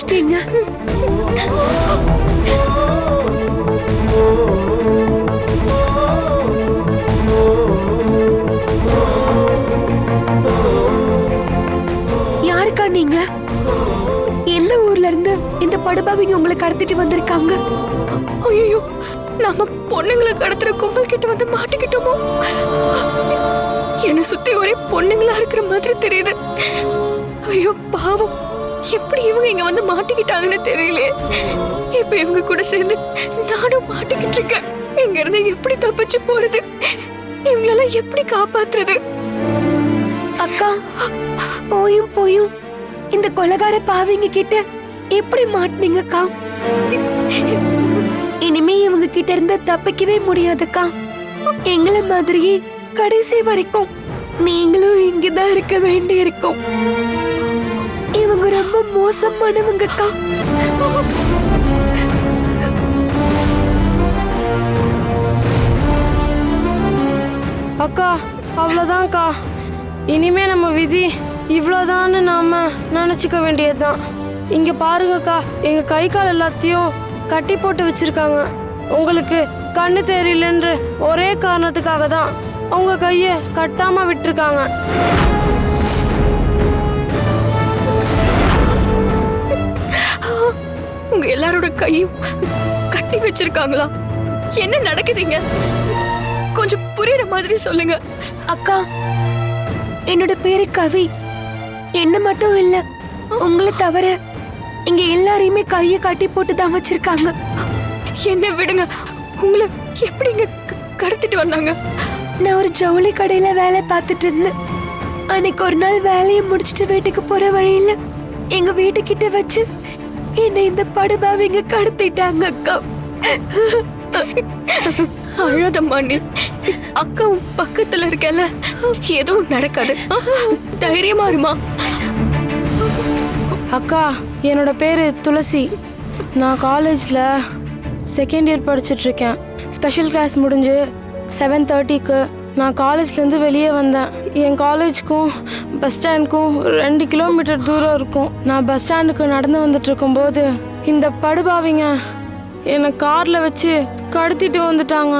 வச்சிட்டீங்க. யாருக்கா நீங்க? எந்த ஊர்ல இருந்து இந்த படுபாவிங்க உங்களை கடத்திட்டு வந்திருக்காங்க. ஐயோ நாம பொண்ணுங்களை கடத்துற கும்பல் கிட்ட வந்து மாட்டிக்கிட்டோமோ? என்னை சுத்தி ஒரே பொண்ணுங்களா இருக்கிற மாதிரி தெரியுது. ஐயோ பாவம். எப்படி இவங்க இங்க வந்து மாட்டிக்கிட்டாங்கன்னு தெரியலையே. இப்ப இவங்க கூட சேர்ந்து நானும் மாட்டிக்கிட்டு இருக்கேன். இங்க இருந்து எப்படி தப்பிச்சு போறது? இவங்களெல்லாம் எப்படி காப்பாத்துறது? அக்கா போயும் போயும். இந்த கொலகார பாவிங்க கிட்ட எப்படி மாட்டினீங்கக்கா? இனிமே இவங்க கிட்ட இருந்து தப்பிக்கவே முடியாதுக்கா. எங்களை மாதிரியே கடைசி வரைக்கும் நீங்களும் இங்கதான் இருக்க வேண்டி இருக்கும் இவங்க ரொம்ப மோசமானவங்கக்கா அக்கா. அவ்வளோதான்க்கா இனிமே நம்ம விதி இவ்வளோதான்னு நாம நினச்சிக்க வேண்டியதுதான். இங்கே பாருங்கக்கா எங்கள் கை கால் எல்லாத்தையும் கட்டி போட்டு வச்சிருக்காங்க. உங்களுக்கு கண்ணு தெரியலன்ற ஒரே காரணத்துக்காக தான் அவங்க கையை கட்டாமல் விட்டுருக்காங்க. உங்க எல்லாரோட கையும் கட்டி வச்சிருக்காங்களா? என்ன நடக்குதுங்க? கொஞ்சம் புரியுற மாதிரி சொல்லுங்க. அக்கா என்னோட பேரு கவி. என்ன மட்டும் இல்ல உங்களை தவிர இங்க எல்லாரையுமே கைய கட்டி போட்டு தான் வச்சிருக்காங்க. என்ன விடுங்க. உங்களை எப்படிங்க கடத்திட்டு வந்தாங்க? நான் ஒரு ஜவுளி கடையில வேலை பார்த்துட்டு இருந்தேன். அன்னைக்கு ஒரு நாள் வேலையை முடிச்சிட்டு வீட்டுக்கு போற வழியில எங்க வீட்டுக்கிட்ட வச்சு என்னை இந்த படுபாவிங்க கடத்திட்டாங்க அக்கா. அழாதம்மா நீ அக்கா பக்கத்துல இருக்கல எதுவும் நடக்காது. தைரியமா இருமா. அக்கா என்னோட பேர் துளசி. நான் காலேஜில் செகண்ட் இயர் படிச்சுட்ருக்கேன் ஸ்பெஷல் கிளாஸ் முடிஞ்சு செவன் தேர்ட்டிக்கு நான் காலேஜ்லேருந்து வெளியே வந்தேன். என் காலேஜ்க்கும் பஸ் ஸ்டாண்டுக்கும் ரெண்டு கிலோமீட்டர் தூரம் இருக்கும். நான் பஸ் ஸ்டாண்டுக்கு நடந்து வந்துட்டு இருக்கும்போது இந்த படுபாவிங்க என்னை காரில் வச்சு கடத்திட்டு வந்துட்டாங்க.